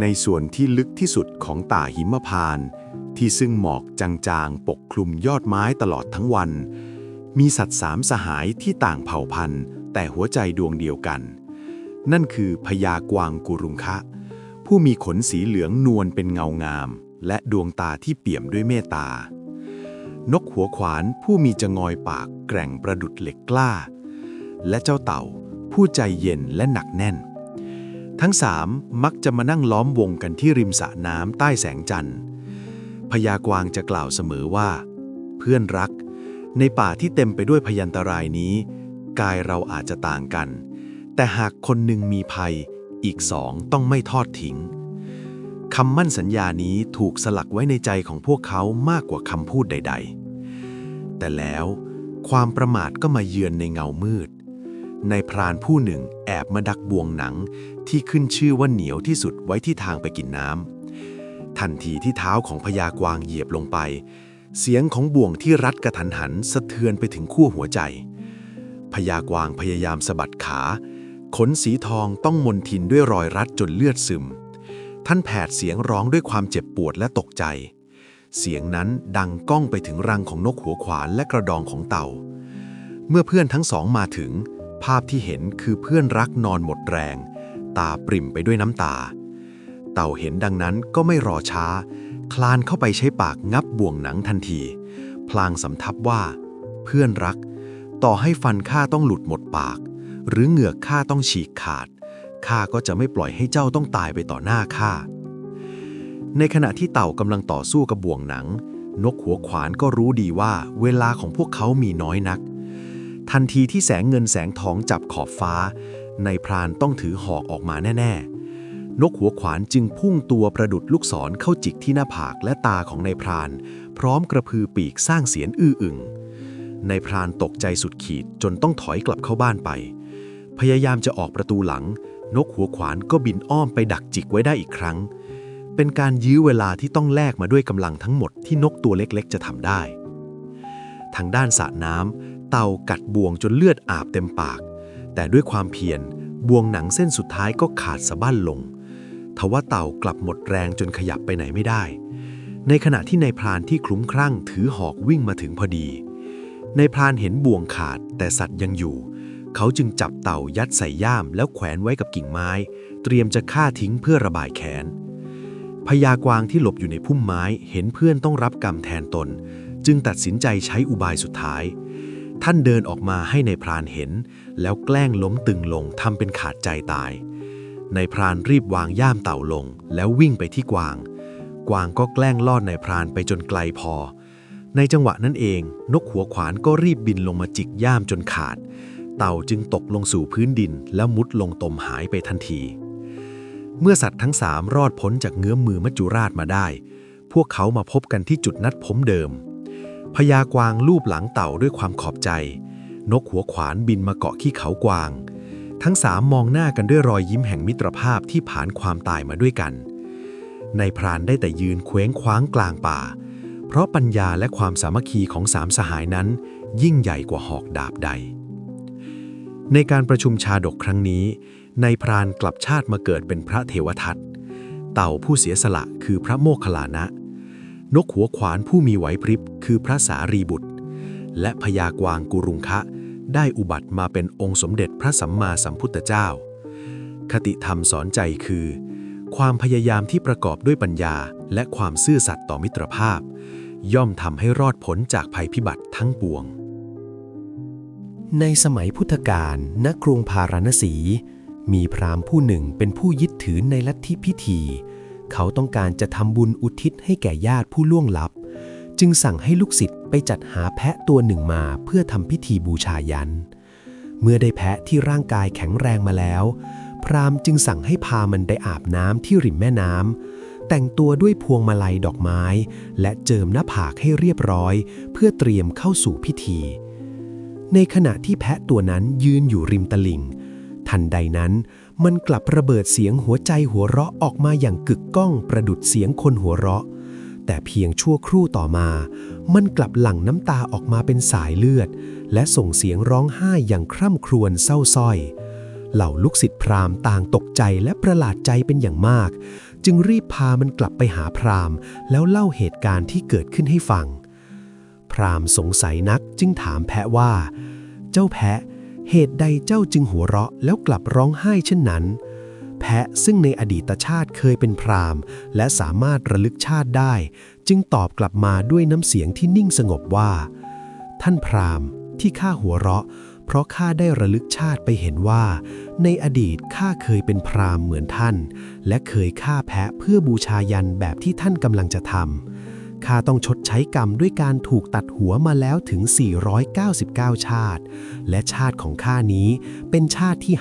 ในส่วนที่ลึกที่สุดของต่าหิมพานต์ที่ซึ่งหมอกจางๆ ปกคลุมยอดไม้ตลอดทั้งวัน มีสัตว์สามสหายที่ต่างเผ่าพันธุ์แต่หัวใจดวงเดียวกัน นั่นคือพญากวางกุรุงคะ ผู้มีขนสีเหลืองนวลเป็นเงางาม และดวงตาที่เปี่ยมด้วยเมตตา นกหัวขวานผู้มีจงอยปากแกร่งประดุดเหล็กกล้า และเจ้าเต่าผู้ใจเย็นและหนักแน่น ทั้งสามมักจะมานั่งล้อมวงกันที่ริมสระน้ำใต้แสงจันทร์พญากวางจะกล่าวเสมอว่า เพื่อนรัก ในป่าที่เต็มไปด้วยพยันตรายนี้ กายเราอาจจะต่างกัน แต่หากคนหนึ่งมีภัย อีกสองต้องไม่ทอดทิ้งคำมั่นสัญญานี้ถูกสลักไว้ในใจของพวกเขามากกว่าคำพูดใด ๆ แต่แล้วความประมาทก็มาเยือนในเงามืด ในพรานผู้หนึ่งแอบมาดักบวงหนัง ที่ขึ้นชื่อว่าเหนียวที่สุดไว้ที่ทางไปกินน้ำทันทีที่เท้าของพญากวางเหยียบลงไป เสียงของบ่วงที่รัดกระทันหันสะเทือนไปถึงขั้วหัวใจพญากวางพยายามสะบัดขา ขนสีทองต้องมนทินด้วยรอยรัดจนเลือดซึม ท่านแผดเสียงร้องด้วยความเจ็บปวดและตกใจ เสียงนั้นดังก้องไปถึงรังของนกหัวขวานและกระดองของเต่า เมื่อเพื่อนทั้งสองมาถึง ภาพที่เห็นคือเพื่อนรักนอนหมดแรง ตาปริ่มไปด้วยน้ำตา เต่าเห็นดังนั้นก็ไม่รอช้า คลานเข้าไปใช้ปากงับบ่วงหนังทันที พลางสำทับว่า เพื่อนรัก ต่อให้ฟันข้าต้องหลุดหมดปาก หรือเหงือกข้าต้องฉีกขาดข้าก็จะไม่ปล่อยให้เจ้าต้องตายไปต่อหน้าข้าในขณะที่เต่ากำลังต่อสู้กับบ่วงหนัง นกหัวขวานก็รู้ดีว่าเวลาของพวกเขามีน้อยนัก ทันทีที่แสงเงินแสงทองจับขอบฟ้า ในพรานต้องถือหอกออกมาแน่ ๆ นกหัวขวานจึงพุ่งตัวประดุดลูกศรเข้าจิกที่หน้าผากและตาของนายพราน พร้อมกระพือปีกสร้างเสียงอื้ออึงนายพรานตกใจสุดขีดจนต้องถอยกลับเข้าบ้านไป พยายามจะออกประตูหลัง นกหัวขวานก็บินอ้อมไปดักจิกไว้ได้อีกครั้ง เป็นการยื้อเวลาที่ต้องแลกมาด้วยกำลังทั้งหมดที่นกตัวเล็กๆ จะทำได้ ทางด้านสระน้ำ เต่ากัดบ่วงจนเลือดอาบเต็มปาก แต่ด้วยความเพียรบ่วงหนังเส้นสุดท้ายก็ขาดสะบั้นลงทว่าเต่ากลับหมดแรงจนขยับไปไหนไม่ได้ ในขณะที่นายพรานที่คลุ้มคลั่งถือหอกวิ่งมาถึงพอดีนายพรานเห็นบ่วงขาดแต่สัตว์ยังอยู่ เขาจึงจับเต่ายัดใส่ย่ามแล้วแขวนไว้กับกิ่งไม้ เตรียมจะฆ่าทิ้งเพื่อระบายแค้นพญากวางที่หลบอยู่ในพุ่มไม้เห็นเพื่อนต้องรับกรรมแทนตน จึงตัดสินใจใช้อุบายสุดท้าย ท่านเดินออกมาให้ในายพรานเห็น แล้วแกล้งล้มตึงลงทำเป็นขาดใจตายนายพรานรีบวางย่ามเต่าลง แล้ววิ่งไปที่กวาง กวางก็แกล้งลอดนายพรานไปจนไกลพอ ในจังหวะนั้นเอง นกหัวขวานก็รีบบินลงมาจิกย่ามจนขาด เต่าจึงตกลงสู่พื้นดิน แล้วมุดลงตมหายไปทันที เมื่อสัตว์ทั้งสามรอดพ้นจากเงื้อมมือมัจจุราชมาได้ พวกเขามาพบกันที่จุดนัดพบเดิม พญากวางลูบหลังเต่าด้วยความขอบใจ นกหัวขวานบินมาเกาะขี้เขากวาง ทั้งสามมองหน้ากันด้วยรอยยิ้มแห่งมิตรภาพที่ผ่านความตายมาด้วยกัน ในพรานได้แต่ยืนเคว้งคว้างกลางป่า เพราะปัญญาและความสามัคคีของสามสหายนั้น ยิ่งใหญ่กว่าหอกดาบใด ในการประชุมชาดกครั้งนี้ ในพรานกลับชาติมาเกิดเป็นพระเทวทัตเต่าผู้เสียสละคือพระโมคคัลลานะ นกหัวขวานผู้มีไหวพริบคือพระสารีบุตร และพญากวางกุรุงคะ ได้อุบัติมาเป็นองค์สมเด็จพระสัมมาสัมพุทธเจ้า คติธรรมสอนใจคือ ความพยายามที่ประกอบด้วยปัญญา และความซื่อสัตย์ต่อมิตรภาพ ย่อมทำให้รอดพ้นจากภัยพิบัติทั้งปวง ในสมัยพุทธกาลณกรุงพาราณสี มีพราหมณ์ผู้หนึ่งเป็นผู้ยึดถือในลัทธิพิธี เขาต้องการจะทำบุญอุทิศให้แก่ญาติผู้ล่วงลับ จึงสั่งให้ลูกศิษย์ไปจัดหาแพะตัวหนึ่งมาเพื่อทำพิธีบูชายัน เมื่อได้แพะที่ร่างกายแข็งแรงมาแล้ว พราหมณ์จึงสั่งให้พามันได้อาบน้ำที่ริมแม่น้ำแต่งตัวด้วยพวงมาลัยดอกไม้ และเจิมหน้าผากให้เรียบร้อย เพื่อเตรียมเข้าสู่พิธี ในขณะที่แพะตัวนั้นยืนอยู่ริมตลิ่ง ทันใดนั้น มันกลับระเบิดเสียงหัวใจหัวเราะออกมาอย่างกึกก้องประดุดเสียงคนหัวเราะ แต่เพียงชั่วครู่ต่อมา มันกลับหลั่งน้ำตาออกมาเป็นสายเลือด และส่งเสียงร้องไห้อย่างคร่ำครวญเศร้าส้อย เหล่าลูกศิษย์พราหมณ์ต่างตกใจและประหลาดใจเป็นอย่างมาก จึงรีบพามันกลับไปหาพราหมณ์ แล้วเล่าเหตุการณ์ที่เกิดขึ้นให้ฟัง พราหมณ์สงสัยนักจึงถามแพะว่า เจ้าแพะ เหตุใดเจ้าจึงหัวเราะแล้วกลับร้องไห้เช่นนั้น แพะซึ่งในอดีตชาติเคยเป็นพรามและสามารถระลึกชาติได้ จึงตอบกลับมาด้วยน้ำเสียงที่นิ่งสงบว่า ท่านพรามที่ข้าหัวเราะ เพราะข้าได้ระลึกชาติไปเห็นว่า ในอดีตข้าเคยเป็นพรามเหมือนท่าน และเคยฆ่าแพะเพื่อบูชายันแบบที่ท่านกำลังจะทำ ข้าต้องชดใช้กรรมด้วยการถูกตัดหัวมาแล้วถึง 499 ชาติ และชาติของข้านี้เป็นชาติที่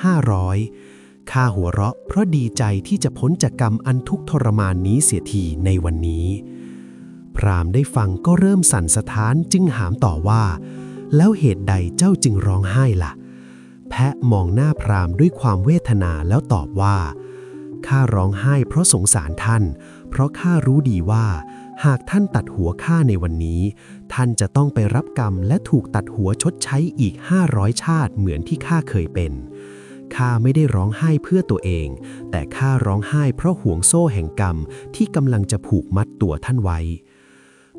500 ข้าหัวเราะเพราะดีใจที่จะพ้นจากกรรมอันทุกทรมานนี้เสียทีในวันนี้ พรามได้ฟังก็เริ่มสั่นสะท้านจึงหามต่อว่า แล้วเหตุใดเจ้าจึงร้องไห้ล่ะ แพะมองหน้าพรามด้วยความเวทนาแล้วตอบว่าข้าร้องไห้เพราะสงสารท่าน เพราะข้ารู้ดีว่า หากท่านตัดหัวข้าในวันนี้ ท่านจะต้องไปรับกรรมและถูกตัดหัวชดใช้อีก 500 ชาติเหมือนที่ข้าเคยเป็นข้าไม่ได้ร้องไห้เพื่อตัวเอง แต่ข้าร้องไห้เพราะห่วงโซ่แห่งกรรมที่กำลังจะผูกมัดตัวท่านไว้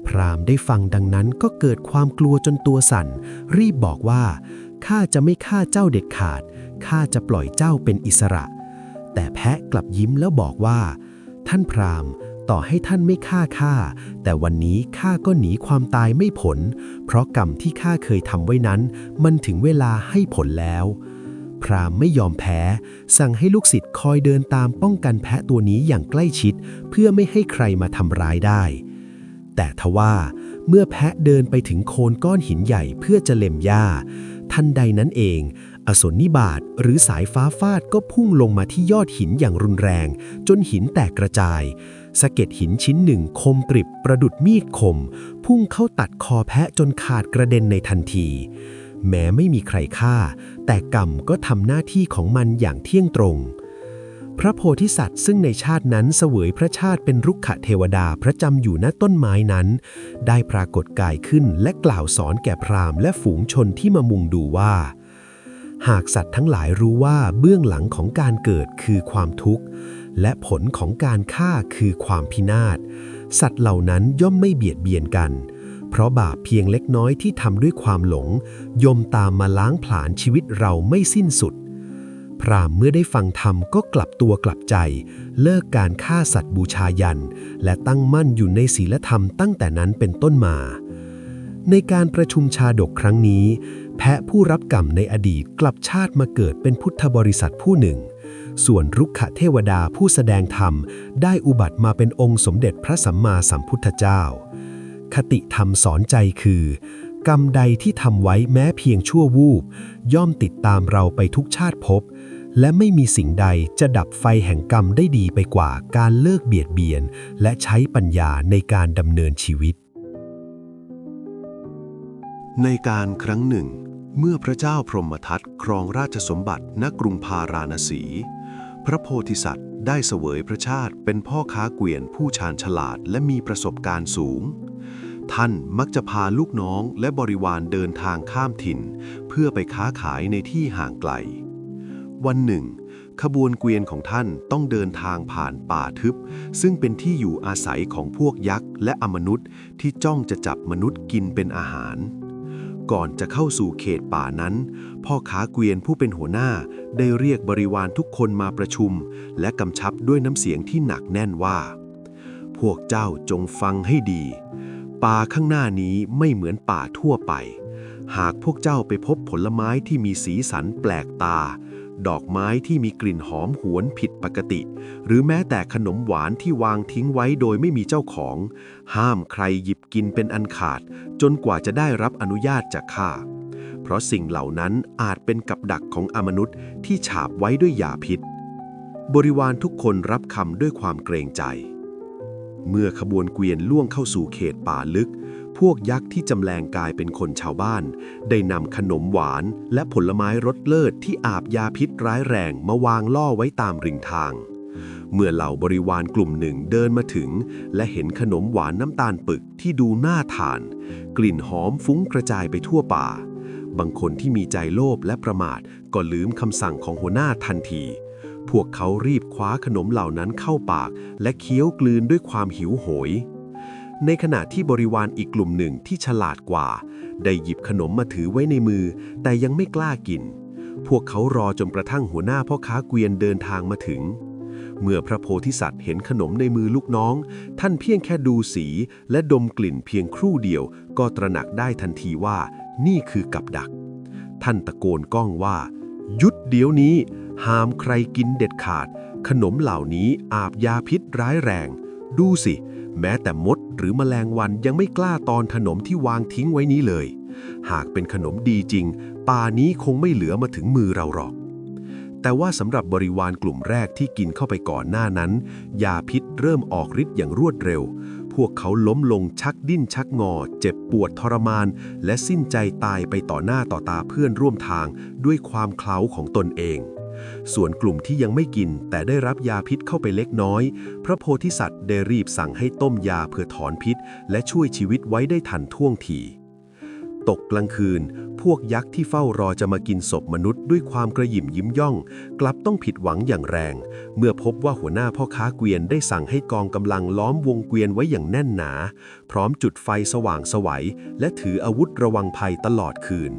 พรามได้ฟังดังนั้นก็เกิดความกลัวจนตัวสั่น รีบบอกว่าข้าจะไม่ฆ่าเจ้าเด็ดขาดข้าจะปล่อยเจ้าเป็นอิสระ แต่แพะกลับยิ้มแล้วบอกว่า ท่านพราหมณ์ ต่อให้ท่านไม่ฆ่าข้าแต่วันนี้ข้าก็หนีความตายไม่ผล เพราะกรรมที่ข้าเคยทำไว้นั้น มันถึงเวลาให้ผลแล้ว พรามไม่ยอมแพ้ สั่งให้ลูกศิษย์คอยเดินตามป้องกันแพะตัวนี้อย่างใกล้ชิด เพื่อไม่ให้ใครมาทำร้ายได้ แต่ทว่าเมื่อแพะเดินไปถึงโคนก้อนหินใหญ่เพื่อจะเล็มหญ้าทันใดนั้นเอง อสนนิบาตหรือสายฟ้าฟาดก็พุ่งลงมาที่ยอดหินอย่างรุนแรง จนหินแตกกระจาย สะเก็ดหินชิ้นหนึ่งคมกริบประดุดมีดคม พุ่งเข้าตัดคอแพะจนขาดกระเด็นในทันที แม้ไม่มีใครฆ่า แต่กรรมก็ทำหน้าที่ของมันอย่างเที่ยงตรง พระโพธิสัตว์ซึ่งในชาตินั้นเสวยพระชาติเป็นรุกขเทวดาพระจำอยู่ณต้นไม้นั้น ได้ปรากฏกายขึ้นและกล่าวสอนแก่พราหมณ์และฝูงชนที่มามุงดูว่าหากสัตว์ทั้งหลายรู้ว่าเบื้องหลังของการเกิดคือความทุกข์ และผลของการฆ่าคือความพินาศ สัตว์เหล่านั้นย่อมไม่เบียดเบียนกัน เพราะบาปเพียงเล็กน้อยที่ทำด้วยความหลง ยมตามมาล้างผลาญชีวิตเราไม่สิ้นสุด พรามเมื่อได้ฟังธรรมก็กลับตัวกลับใจ เลิกการฆ่าสัตว์บูชายัน และตั้งมั่นอยู่ในศีลธรรมตั้งแต่นั้นเป็นต้นมาในการประชุมชาดกครั้งนี้ แพะผู้รับกรรมในอดีตกลับชาติมาเกิดเป็นพุทธบริษัทผู้หนึ่ง ส่วนรุกขเทวดาผู้แสดงธรรมได้อุบัติมาเป็นองค์สมเด็จพระสัมมาสัมพุทธเจ้า คติธรรมสอนใจคือ กรรมใดที่ทำไว้แม้เพียงชั่ววูบ ย่อมติดตามเราไปทุกชาติภพและไม่มีสิ่งใดจะดับไฟแห่งกรรมได้ดีไปกว่าการเลิกเบียดเบียน และใช้ปัญญาในการดำเนินชีวิต ในการครั้งหนึ่ง เมื่อพระเจ้าพรหมทัตครองราชสมบัติณกรุงพาราณสี พระโพธิสัตว์ได้เสวยพระชาติเป็นพ่อค้าเกวียนผู้ชาญฉลาดและมีประสบการณ์สูง ท่านมักจะพาลูกน้องและบริวารเดินทางข้ามถิ่น เพื่อไปค้าขายในที่ห่างไกล วันหนึ่ง ขบวนเกวียนของท่านต้องเดินทางผ่านป่าทึบ ซึ่งเป็นที่อยู่อาศัยของพวกยักษ์และอมนุษย์ที่จ้องจะจับมนุษย์กินเป็นอาหาร ก่อนจะเข้าสู่เขตป่านั้น พ่อค้าเกวียนผู้เป็นหัวหน้าได้เรียกบริวารทุกคนมาประชุม และกำชับด้วยน้ำเสียงที่หนักแน่นว่า พวกเจ้าจงฟังให้ดี ป่าข้างหน้านี้ไม่เหมือนป่าทั่วไป หากพวกเจ้าไปพบผลไม้ที่มีสีสันแปลกตา ดอกไม้ที่มีกลิ่นหอมหวนผิดปกติ หรือแม้แต่ขนมหวานที่วางทิ้งไว้โดยไม่มีเจ้าของ ห้ามใครหยิบกินเป็นอันขาด จนกว่าจะได้รับอนุญาตจากข้าเพราะสิ่งเหล่านั้นอาจเป็นกับดักของอมนุษย์ที่ฉาบไว้ด้วยยาพิษ บริวารทุกคนรับคำด้วยความเกรงใจ เมื่อขบวนเกวียนล่วงเข้าสู่เขตป่าลึก พวกยักษ์ที่จำแรงกายเป็นคนชาวบ้าน ได้นำขนมหวานและผลไม้รสเลิศที่อาบยาพิษร้ายแรงมาวางล่อไว้ตามริมทาง เมื่อเหล่าบริวารกลุ่มหนึ่งเดินมาถึง และเห็นขนมหวานน้ำตาลปึกที่ดูน่าทาน กลิ่นหอมฟุ้งกระจายไปทั่วป่า บางคนที่มีใจโลภและประมาทก็ลืมคำสั่งของหัวหน้าทันทีพวกเขารีบคว้าขนมเหล่านั้นเข้าปาก และเคี้ยวกลืนด้วยความหิวโหย ในขณะที่บริวารอีกกลุ่มหนึ่งที่ฉลาดกว่า ได้หยิบขนมมาถือไว้ในมือ แต่ยังไม่กล้ากิน พวกเขารอจนกระทั่งหัวหน้าพ่อค้าเกวียนเดินทางมาถึง เมื่อพระโพธิสัตว์เห็นขนมในมือลูกน้อง ท่านเพียงแค่ดูสีและดมกลิ่นเพียงครู่เดียว ก็ตระหนักได้ทันทีว่า นี่คือกับดัก ท่านตะโกนก้องว่า หยุดเดี๋ยวนี้ ห้ามใครกินเด็ดขาด ขนมเหล่านี้อาบยาพิษร้ายแรง ดูสิ แม้แต่มด หรือแมลงวันยังไม่กล้าตอนขนมที่วางทิ้งไว้นี้เลย หากเป็นขนมดีจริง ป่านี้คงไม่เหลือมาถึงมือเราหรอก แต่ว่าสำหรับบริวารกลุ่มแรกที่กินเข้าไปก่อนหน้านั้น ยาพิษเริ่มออกฤทธิ์อย่างรวดเร็ว พวกเขาล้มลงชักดิ้นชักงอ เจ็บปวดทรมาน และสิ้นใจตายไปต่อหน้าต่อตาเพื่อนร่วมทางด้วยความเคล้าของตนเอง ส่วนกลุ่มที่ยังไม่กินแต่ได้รับยาพิษเข้าไปเล็กน้อย พระโพธิสัตว์ได้รีบสั่งให้ต้มยาเพื่อถอนพิษ และช่วยชีวิตไว้ได้ทันท่วงทีตกกลางคืน พวกยักษ์ที่เฝ้ารอจะมากินศพมนุษย์ด้วยความกระหยิ่มยิ้มย่อง กลับต้องผิดหวังอย่างแรง เมื่อพบว่าหัวหน้าพ่อค้าเกวียนได้สั่งให้กองกำลังล้อมวงเกวียนไว้อย่างแน่นหนา พร้อมจุดไฟสว่างสวัย และถืออาวุธระวังภัยตลอดคืน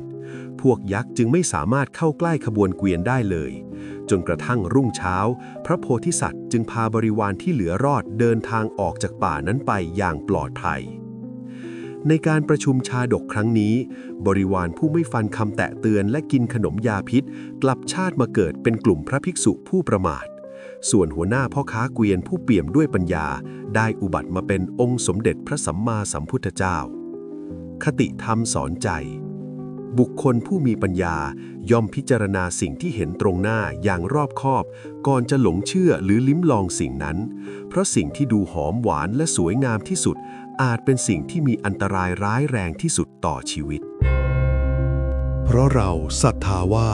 พวกยักษ์จึงไม่สามารถเข้าใกล้ขบวนเกวียนได้เลย จนกระทั่งรุ่งเช้า พระโพธิสัตว์จึงพาบริวารที่เหลือรอดเดินทางออกจากป่านั้นไปอย่างปลอดภัย ในการประชุมชาดกครั้งนี้ บริวารผู้ไม่ฟันคำแตะเตือนและกินขนมยาพิษ กลับชาติมาเกิดเป็นกลุ่มพระภิกษุผู้ประมาท ส่วนหัวหน้าพ่อค้าเกวียนผู้เปี่ยมด้วยปัญญา ได้อุบัติมาเป็นองค์สมเด็จพระสัมมาสัมพุทธเจ้า คติธรรมสอนใจ บุคคลผู้มีปัญญาย่อมพิจารณาสิ่งที่เห็นตรงหน้าอย่างรอบคอบ ก่อนจะหลงเชื่อหรือลิ้มลองสิ่งนั้น เพราะสิ่งที่ดูหอมหวานและสวยงามที่สุด อาจเป็นสิ่งที่มีอันตรายร้ายแรงที่สุดต่อชีวิต เพราะเราศรัทธาว่า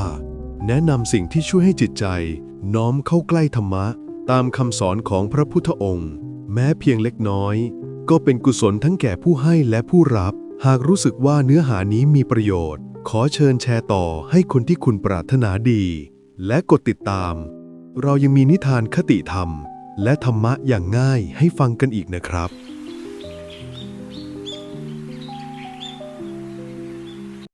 แนะนำสิ่งที่ช่วยให้จิตใจ น้อมเข้าใกล้ธรรมะ ตามคำสอนของพระพุทธองค์ แม้เพียงเล็กน้อย ก็เป็นกุศลทั้งแก่ผู้ให้และผู้รับ หากรู้สึกว่าเนื้อหานี้มีประโยชน์ ขอเชิญแชร์ต่อให้คนที่คุณปรารถนาดี และกดติดตาม เรายังมีนิทานคติธรรม และธรรมะอย่างง่ายให้ฟังกันอีกนะครับ